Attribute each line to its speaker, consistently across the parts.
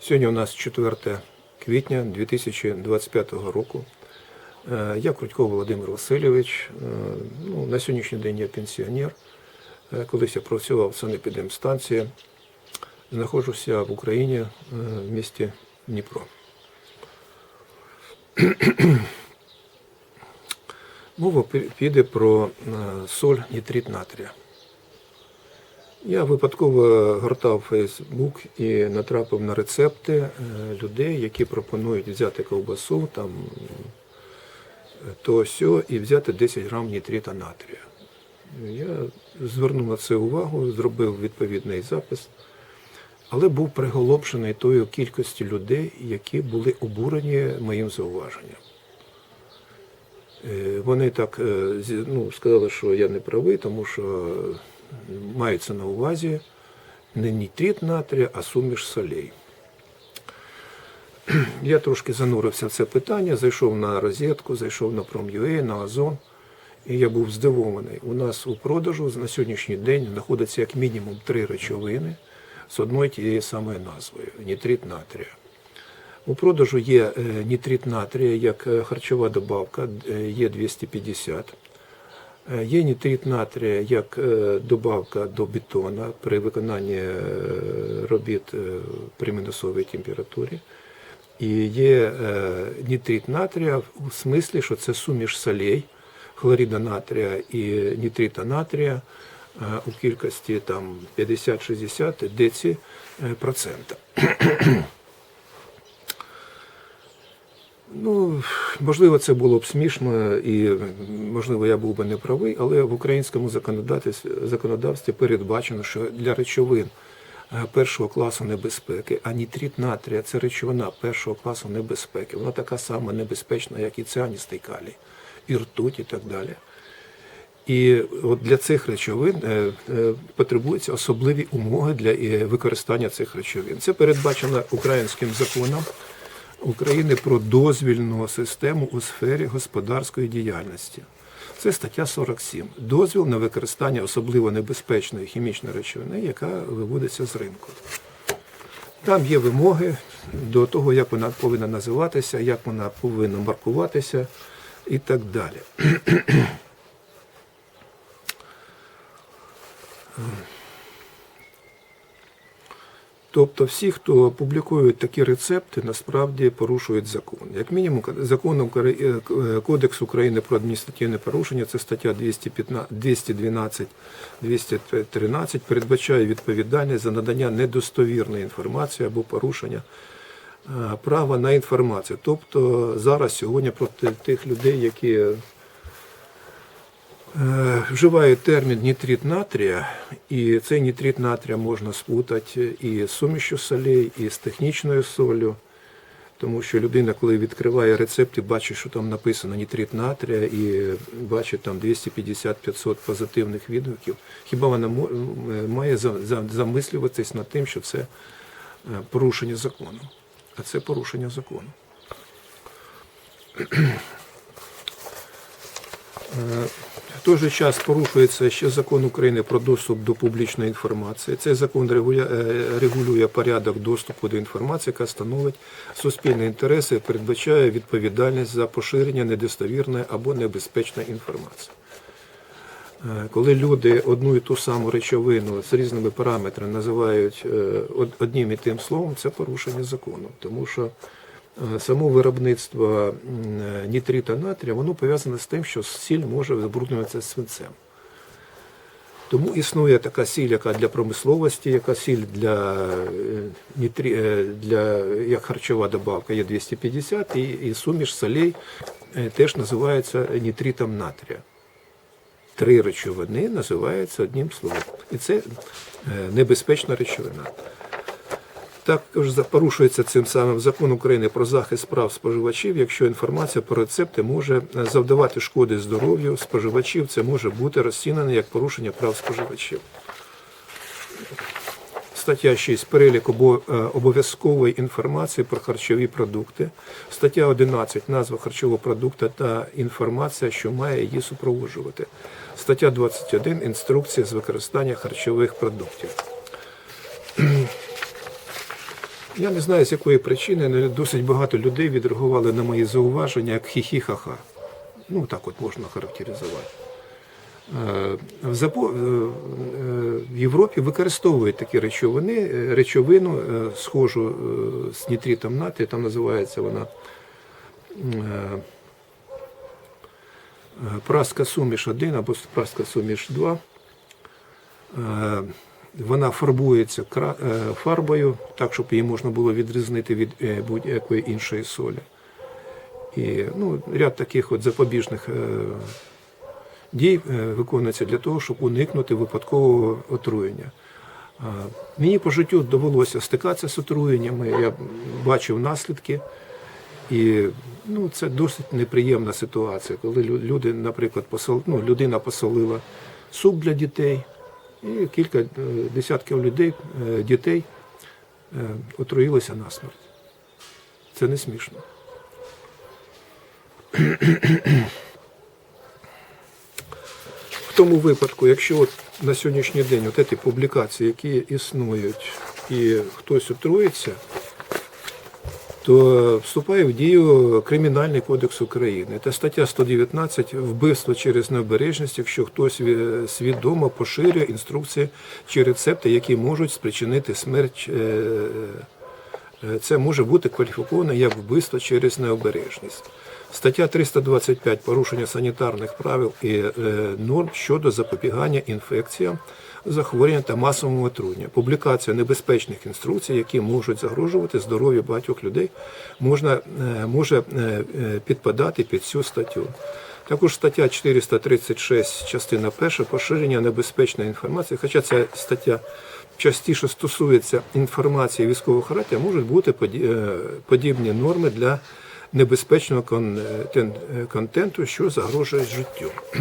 Speaker 1: Сьогодні у нас 4 квітня 2025 року. Е, Я Крутько Володимир Васильович. Е, Ну, на сьогоднішній день я пенсіонер. Е, Колись я працював в санепідемстанції. Знаходжуся в Україні в місті Дніпро. Мова піде про соль нітрит натрія. Я випадково гортав Фейсбук і натрапив на рецепти е, людей, які пропонують взяти ковбасу, там е, то сьо, і взяти 10 грам нітрита натрія. Я звернув на це увагу, зробив відповідний запис, але був приголомшений тою кількістю людей, які були обурені моїм зауваженням. Е, Вони так ну, сказали, що я не правий, тому що мається на увазі не нітрит натрія, а суміш солей. Я трошки занурився в це питання, зайшов на розетку, зайшов на Prom.ua, на Озон, і я був здивований. У нас у продажу на сьогоднішній день знаходиться як мінімум три речовини з одною тією самою назвою нітрит натрія. У продажу є е, нітрит натрія як е, харчова добавка, е, є 250. Е, Є нітрит натрія як е, добавка до бетона при виконанні е, робіт при мінусовій температурі. І є нітрит натрія в смислі, що це суміш солей, хлорида натрія і нітрита натрія у кількості там 50-60 деці процента. Ну, можливо, це було б смішно і можливо я був би не правий, але в українському законодавстві, законодавстві передбачено, що для речовин е, першого класу небезпеки, а нітрит натрія це речовина першого класу небезпеки. Вона така сама небезпечна, як і цианістий калій, і ртуть, і так далі. І от для цих речовин е, е, потребуються особливі умови для використання цих речовин. Це передбачено українським законом України про дозвільну систему у сфері господарської діяльності. Це стаття 47. Дозвіл на використання особливо небезпечної хімічної речовини, яка виводиться з ринку. Там є вимоги до того, як вона повинна називатися, як вона повинна маркуватися і так далі. Тобто всі, хто публікують такі рецепти, насправді порушують закон. Як мінімум, законом е, Кодекс України про адміністративне порушення, це стаття 212, 213, передбачає відповідальність за надання недостовірної інформації або порушення е, права на інформацію. Тобто зараз сьогодні проти тих людей, які Е, Вживають термін нітрит натрія, і цей нітрит натрія можна спутати і з сумішю солей, і з технічною солью. Тому що людина, коли відкриває рецепт і бачить, що там написано нітрит натрія, і бачить там 250-500 позитивних відгуків, хіба вона е, має за- за- замислюватись над тим, що це е, порушення закону? А це порушення закону. В той же час порушується ще закон України про доступ до публічної інформації. Цей закон е, регулює порядок доступу до інформації, яка становить суспільні інтереси передбачає відповідальність за поширення недостовірної або небезпечної інформації. Е, Коли люди одну і ту саму речовину з різними параметрами називають е, одним і тим словом, це порушення закону. Тому що само виробництво е, нітрита натрія, воно пов'язане з тим, що сіль може забруднюватися свинцем. Тому існує така сіль, яка для промисловості, яка сіль для, е, е, для як харчова добавка є 250, і, і суміш солей е, теж називається нітритом натрія три речовини називаються одним словом. І це е, небезпечна речовина. Також порушується цим самим закон України про захист прав споживачів, якщо інформація про рецепти може е, завдавати шкоди здоров'ю споживачів, це може бути розцінено як порушення прав споживачів. Стаття 6. Перелік е, обов'язкової інформації про харчові продукти. Стаття 11. Назва харчового продукту та інформація, що має її супроводжувати. Стаття 21. Інструкція з використання харчових продуктів. Я не знаю, з якої причини, але досить багато людей відреагували на мої зауваження як хі-хі-ха-ха. Ну, так от можна характеризувати. Е, е, е, в Європі використовують такі речовини, речовину, схожу з нітритом натрію, там називається вона праска суміш 1 або праска суміш 2. Вона фарбується е, фарбою, так, щоб її можна було відрізнити від е, будь-якої іншої солі. І ну, ряд таких от запобіжних е, дій виконується для того, щоб уникнути випадкового отруєння. Мені по життю довелося стикатися з отруєннями, я бачив наслідки. І ну, це досить неприємна ситуація, коли люди, наприклад, посол... ну, людина посолила суп для дітей, і кілька е, десятків людей, е, дітей е, отруїлися насмерть. Це не смішно. В тому випадку, якщо от на сьогоднішній день от ці публікації, які існують, і хтось отруїться, то вступає в дію Кримінальний кодекс України. Це стаття 119 вбивство через необережність, якщо хтось свідомо поширює інструкції чи рецепти, які можуть спричинити смерть. е, е, Це може бути кваліфіковано як вбивство через необережність. Стаття 325 порушення санітарних правил і е, норм щодо запобігання інфекціям, захворювання та масовому отруєнню. Публікація небезпечних інструкцій, які можуть загрожувати здоров'ю багатьох людей, можна, е, може е, підпадати під цю статтю. Також стаття 436, частина 1, поширення небезпечної інформації, хоча ця стаття частіше стосується інформації військового характеру, можуть бути поді- подібні норми для небезпечного е, контенту, що загрожує життю.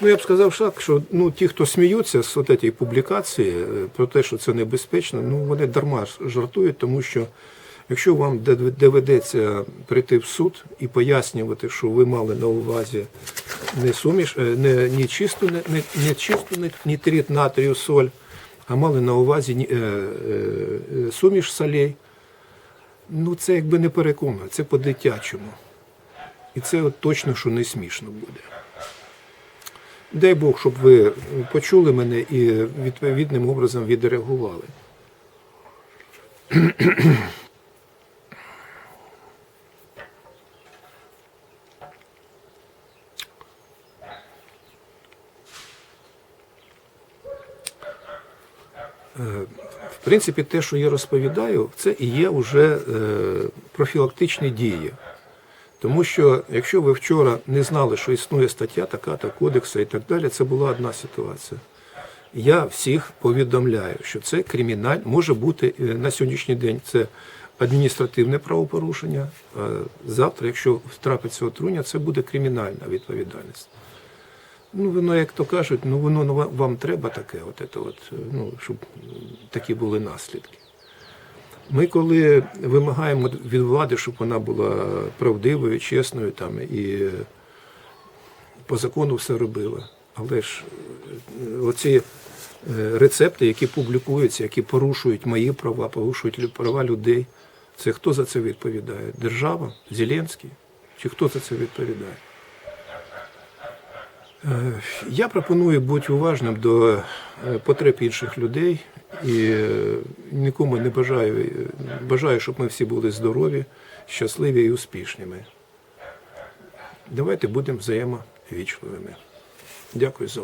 Speaker 1: Ну, я б сказав так, що ну, ті, хто сміються з цієї публікації е, про те, що це небезпечно, ну вони дарма жартують, тому що якщо вам доведеться прийти в суд і пояснювати, що ви мали на увазі не суміш, е, не, не чисту, не, не, чисту ні- нітрит натрію соль, а мали на увазі е, е, суміш солей, ну це якби не переконує, це по-дитячому. І це от точно, що не смішно буде. Дай Бог, щоб ви почули мене і відповідним образом відреагували. В принципі, те, що я розповідаю, це і є вже е, профілактичні дії. Тому що якщо ви вчора не знали, що існує стаття така, та кодексу і так далі, це була одна ситуація. Я всіх повідомляю, що це криміналь може бути е, на сьогоднішній день це адміністративне правопорушення. Завтра, якщо трапиться отруєння, це буде кримінальна відповідальність. Ну, воно, як то кажуть, ну воно ну, вам- треба таке, от, це от, ну, щоб такі були наслідки. Ми, коли вимагаємо від влади, щоб вона була правдивою, чесною там, і по закону все робила. Але ж е, оці е, рецепти, які публікуються, які порушують мої права, порушують права людей, це хто за це відповідає? Держава? Зеленський? Чи хто за це відповідає? Е, Я пропоную бути уважним до е, потреб інших людей і е, нікому не бажаю. Бажаю, щоб ми всі були здорові, щасливі і успішними. Давайте будемо взаємовічливими. Дякую за увагу.